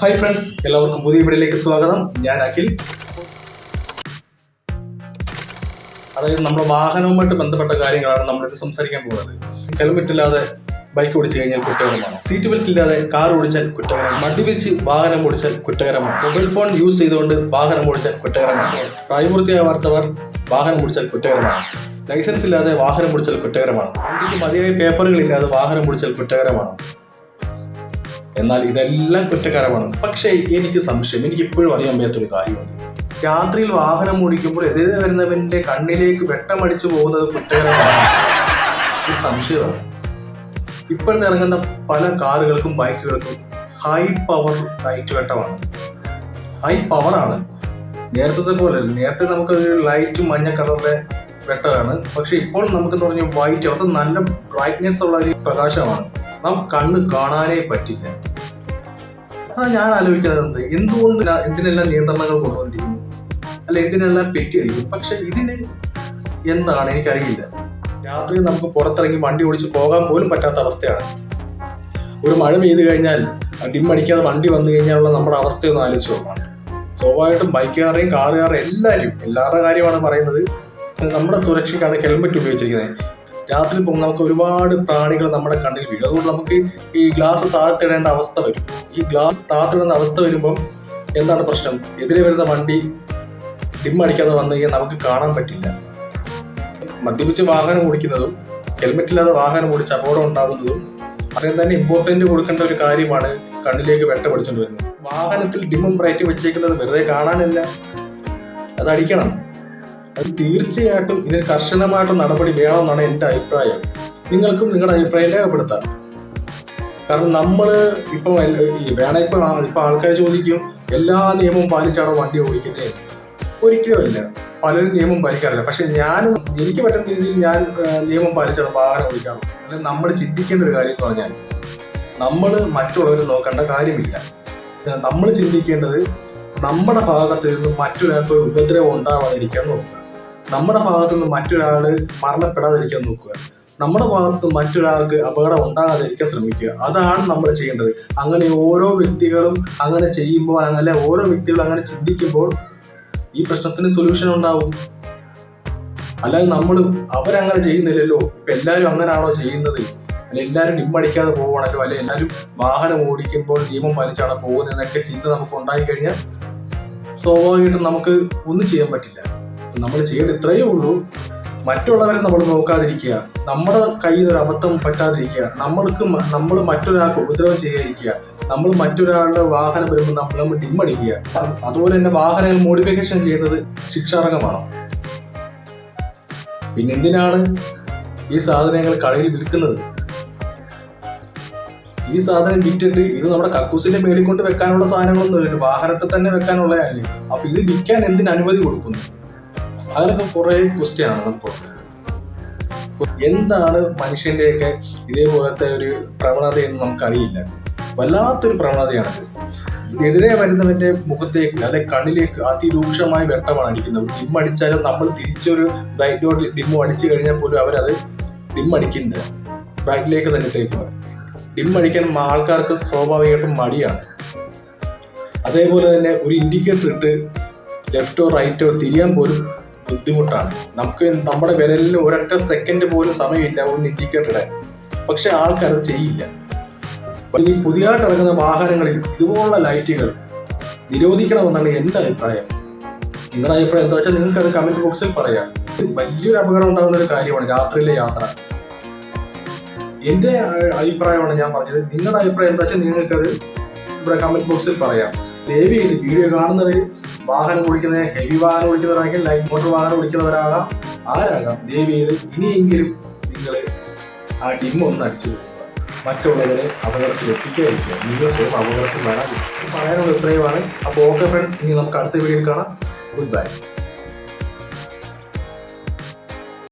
Hi friends എല്ലാവർക്കും പുതിയ വീഡിയോയിലേക്ക് സ്വാഗതം. ഞാൻ അഖിൽ. അതായത് നമ്മുടെ വാഹനവുമായിട്ട് ബന്ധപ്പെട്ട കാര്യങ്ങളാണ് നമ്മളിത് സംസാരിക്കാൻ പോകുന്നത്. ഹെൽമെറ്റ് ഇല്ലാതെ ബൈക്ക് ഓടിച്ചു കഴിഞ്ഞാൽ കുറ്റകരമാണ്. സീറ്റ് ബെൽറ്റ് ഇല്ലാതെ കാർ ഓടിച്ചാൽ കുറ്റകരമാണ്. വെച്ച് വാഹനം ഓടിച്ചാൽ കുറ്റകരമാണ്. മൊബൈൽ ഫോൺ യൂസ് ചെയ്തുകൊണ്ട് വാഹനം ഓടിച്ചാൽ കുറ്റകരമാണ്. പ്രായപൂർത്തിയാവാത്തവർ വാഹനം ഓടിച്ചാൽ കുറ്റകരമാണ്. ലൈസൻസ് ഇല്ലാതെ വാഹനം ഓടിച്ചാൽ കുറ്റകരമാണ്. വണ്ടിക്ക് പേപ്പറുകൾ ഇല്ലാതെ വാഹനം ഓടിച്ചാൽ കുറ്റകരമാണ്. എന്നാൽ ഇതെല്ലാം കുറ്റകരമാണ് പക്ഷേ എനിക്ക് സംശയം. എനിക്ക് ഇപ്പോഴും അറിയാൻ വയ്യാത്തൊരു കാര്യമുണ്ട്. രാത്രിയിൽ വാഹനം ഓടിക്കുമ്പോൾ എതിരെ വരുന്നവന്റെ കണ്ണിലേക്ക് വെട്ടമടിച്ചു പോകുന്നത് കുറ്റകരമാണ്. സംശയമാണ്. ഇപ്പോഴത്തെ ഇറങ്ങുന്ന പല കാറുകൾക്കും ബൈക്കുകൾക്കും ഹൈ പവർ ലൈറ്റ് വെട്ടമാണ്. ഹൈ പവറാണ് നേരത്തെ പോലെ നേരത്തെ നമുക്ക് ലൈറ്റ് മഞ്ഞ കളറിലെ വെട്ടമാണ് പക്ഷെ ഇപ്പോൾ നമുക്ക് പറഞ്ഞ വൈറ്റ് അത് നല്ല ബ്രൈറ്റ്നെസ് ഉള്ള ഒരു പ്രകാശമാണ്. നാം കണ്ണ് കാണാനേ പറ്റില്ല. ഞാൻ ആലോചിക്കുന്നത് എന്ത് എന്തുകൊണ്ട് എന്തിനെല്ലാം നിയന്ത്രണങ്ങൾ കൊണ്ടുവന്നിരിക്കുന്നു? അല്ല എന്തിനെല്ലാം പെറ്റി അടിക്കും പക്ഷെ ഇതിന് എന്താണ് എനിക്കറിയില്ല. രാത്രി നമുക്ക് പുറത്തിറങ്ങി വണ്ടി ഓടിച്ച് പോകാൻ പോലും പറ്റാത്ത അവസ്ഥയാണ്. ഒരു മഴ പെയ്ത് കഴിഞ്ഞാൽ ഡിമ്മടിക്കാതെ വണ്ടി വന്നു കഴിഞ്ഞാലുള്ള നമ്മുടെ അവസ്ഥയൊന്ന് ആലോചിച്ച് നോക്കണം. സ്വാഭാവികമായിട്ടും ബൈക്കുകാരെയും കാറുകാരെയും എല്ലാവരും എല്ലാവരുടെ കാര്യമാണ് പറയുന്നത്. നമ്മുടെ സുരക്ഷയ്ക്കാണ് ഹെൽമെറ്റ് ഉപയോഗിച്ചിരിക്കുന്നത്. രാത്രി പോകുമ്പോൾ നമുക്ക് ഒരുപാട് പ്രാണികൾ നമ്മുടെ കണ്ണിൽ വീഴും. അതുകൊണ്ട് നമുക്ക് ഈ ഗ്ലാസ് താഴ്ത്തിടേണ്ട അവസ്ഥ വരും. ഈ ഗ്ലാസ് താഴ്ത്തിടുന്ന അവസ്ഥ വരുമ്പം എന്താണ് പ്രശ്നം? എതിരെ വരുന്ന വണ്ടി ഡിമ്മടിക്കാതെ വന്നു കഴിഞ്ഞാൽ നമുക്ക് കാണാൻ പറ്റില്ല. മദ്യപിച്ച് വാഹനം ഓടിക്കുന്നതും ഹെൽമെറ്റ് ഇല്ലാതെ വാഹനം ഓടിച്ച് അപകടം ഉണ്ടാകുന്നതും അതിന് തന്നെ ഇമ്പോർട്ടന്റ് കൊടുക്കേണ്ട ഒരു കാര്യമാണ് കണ്ണിലേക്ക് വെട്ട പിടിച്ചുകൊണ്ട് വരുന്നത്. വാഹനത്തിൽ ഡിമ്മും ബ്രൈറ്റും വെച്ചേക്കുന്നത് വെറുതെ കാണാനല്ല. അത് അടിക്കണം. അത് തീർച്ചയായിട്ടും ഇതിന് കർശനമായിട്ട് നടപടി വേണമെന്നാണ് എന്റെ അഭിപ്രായം. നിങ്ങൾക്കും നിങ്ങളുടെ അഭിപ്രായം രേഖപ്പെടുത്താം. കാരണം നമ്മൾ ഇപ്പം വേണേ ഇപ്പം ഇപ്പം ആൾക്കാർ ചോദിക്കും എല്ലാ നിയമവും പാലിച്ചാണോ വണ്ടി ഓടിക്കുന്നത് ഒരിക്കലും ഇല്ല. പലരും നിയമം പാലിക്കാറില്ല. പക്ഷെ ഞാൻ എനിക്ക് പറ്റുന്ന രീതിയിൽ ഞാൻ നിയമം പാലിച്ചാണ് വാഹനം ഓടിക്കാറുള്ളത് അല്ലെങ്കിൽ നമ്മൾ ചിന്തിക്കേണ്ട ഒരു കാര്യം എന്ന് പറഞ്ഞാൽ നമ്മൾ മറ്റുള്ളവരെ നോക്കേണ്ട കാര്യമില്ല. നമ്മൾ ചിന്തിക്കേണ്ടത് നമ്മുടെ ഭാഗത്ത് നിന്ന് മറ്റൊരാൾക്ക് ഉപദ്രവം ഉണ്ടാവാതിരിക്കാൻ നോക്കുക. നമ്മുടെ ഭാഗത്തു നിന്ന് മറ്റൊരാൾ മരണപ്പെടാതിരിക്കാൻ നോക്കുക. നമ്മുടെ ഭാഗത്ത് മറ്റൊരാൾക്ക് അപകടം ഉണ്ടാകാതിരിക്കാൻ ശ്രമിക്കുക. അതാണ് നമ്മൾ ചെയ്യേണ്ടത്. അങ്ങനെ ഓരോ വ്യക്തികളും അങ്ങനെ ചെയ്യുമ്പോൾ അങ്ങനെ ഓരോ വ്യക്തികളും അങ്ങനെ ചിന്തിക്കുമ്പോൾ ഈ പ്രശ്നത്തിന് സൊല്യൂഷൻ ഉണ്ടാവും. അല്ലാതെ നമ്മൾ അവരങ്ങനെ ചെയ്യുന്നില്ലല്ലോ. ഇപ്പൊ എല്ലാവരും അങ്ങനെയാണോ ചെയ്യുന്നത്? അല്ല എല്ലാവരും ഡിമ്മടിക്കാതെ പോകണല്ലോ അല്ലെ എല്ലാവരും വാഹനം ഓടിക്കുമ്പോൾ നിയമം പാലിച്ചാണോ പോകുന്നത് എന്നൊക്കെ ചിന്ത നമുക്ക് ഉണ്ടായി കഴിഞ്ഞാൽ സ്വാഭാവികമായിട്ടും നമുക്ക് ഒന്നും ചെയ്യാൻ പറ്റില്ല. നമ്മൾ ചെയ്യേണ്ട ഇത്രയേ ഉള്ളൂ. മറ്റുള്ളവരെ നമ്മൾ നോക്കാതിരിക്കുക. നമ്മുടെ കയ്യിൽ ഒരു അബദ്ധം പറ്റാതിരിക്കുക. നമ്മൾക്ക് നമ്മൾ മറ്റൊരാൾക്ക് ഉപദ്രവം ചെയ്യാതിരിക്കുക. നമ്മൾ മറ്റൊരാളുടെ വാഹനം വരുമ്പോൾ നമ്മൾ നമ്മൾ ഡിമ്മടിക്കുക അതുപോലെ തന്നെ വാഹനങ്ങൾ മോഡിഫിക്കേഷൻ ചെയ്യുന്നത് ശിക്ഷാർഹമാണ് പിന്നെ എന്തിനാണ് ഈ സാധനങ്ങൾ കടയിൽ വിൽക്കുന്നത്? ഈ സാധനം വിറ്റിട്ട് ഇത് നമ്മുടെ കക്കൂസിന്റെ മേളിൽ കൊണ്ട് വെക്കാനുള്ള സാധനങ്ങളൊന്നും ഇല്ല വാഹനത്തിൽ തന്നെ വെക്കാനുള്ളതല്ലേ. അപ്പൊ ഇത് വിൽക്കാൻ എന്തിനനുമതി കൊടുക്കുന്നു? അതിനൊക്കെ കുറെ ക്വസ്റ്റ്യൻ ആണ് എന്താണ് മനുഷ്യന്റെയൊക്കെ ഇതേപോലത്തെ ഒരു പ്രവണത എന്ന് നമുക്കറിയില്ല. വല്ലാത്തൊരു പ്രവണതയാണ് എതിരെ വരുന്നവന്റെ മുഖത്തേക്ക് അല്ലെ കണ്ണിലേക്ക് അതിരൂക്ഷമായ വെട്ടമാണ് അടിക്കുന്നത്. ഡിം അടിച്ചാലും നമ്മൾ തിരിച്ചൊരു ബ്രൈറ്റോട് ഡിമ്മോ അടിച്ചു കഴിഞ്ഞാൽ പോലും അവരത് ഡിം ബ്രൈറ്റിലേക്ക് തന്നെ ടൈപ്പ് ഡിം അടിക്കാൻ ആൾക്കാർക്ക് സ്വാഭാവികമായിട്ടും മടിയാണ്. അതേപോലെ തന്നെ ഒരു ഇൻഡിക്കേറ്റർ ഇട്ട് ലെഫ്റ്റോ റൈറ്റോ തിരിയാൻ പോലും ബുദ്ധിമുട്ടാണ്. നമുക്ക് നമ്മുടെ വിരലിൽ ഒരൊറ്റ സെക്കൻഡ് പോലും സമയമില്ല ഒന്ന് ഇൻഡിക്കേറ്റർ പക്ഷെ ആൾക്കാർ അത് ചെയ്യില്ല. ഈ പുതിയതായിട്ട് ഇറങ്ങുന്ന വാഹനങ്ങളിൽ ഇതുപോലുള്ള ലൈറ്റുകൾ നിരോധിക്കണമെന്നാണ് എന്റെ അഭിപ്രായം. നിങ്ങളുടെ അഭിപ്രായം എന്താ വെച്ചാൽ നിങ്ങൾക്ക് അത് കമന്റ് ബോക്സിൽ പറയാം. വലിയൊരു അപകടം ഉണ്ടാകുന്ന ഒരു കാര്യമാണ് രാത്രിയിലെ യാത്ര. എന്റെ അഭിപ്രായമാണ് ഞാൻ പറഞ്ഞത്. നിങ്ങളുടെ അഭിപ്രായം എന്താ വെച്ചാൽ നിങ്ങൾക്കത് ഇവിടെ കമന്റ് ബോക്സിൽ പറയാം. ദയവ് ചെയ്ത് വീഡിയോ കാണുന്നവർ വാഹനം ഓടിക്കുന്നത് ഹെവി വാഹനം ഓടിക്കുന്നവരാണെങ്കിൽ ലൈറ്റ് മോട്ടോർ വാഹനം ഓടിക്കുന്നവരാകാം. ആരാകാം? ദയവ് ചെയ്ത് ഇനിയെങ്കിലും നിങ്ങൾ ആ ഡിം ഒന്ന് അടിച്ചു മറ്റുള്ളവരെ അപകടത്തിൽ എത്തിക്കാതിരിക്കുക നിങ്ങൾ സ്വയം അപകടത്തിൽ വരാതിരിക്കുക. പറയാനുള്ളത് ഇത്രയുമാണ് അപ്പോൾ ഓക്കെ ഫ്രണ്ട്സ് ഇനി നമുക്ക് അടുത്ത വീഡിയോയിൽ കാണാം. Good bye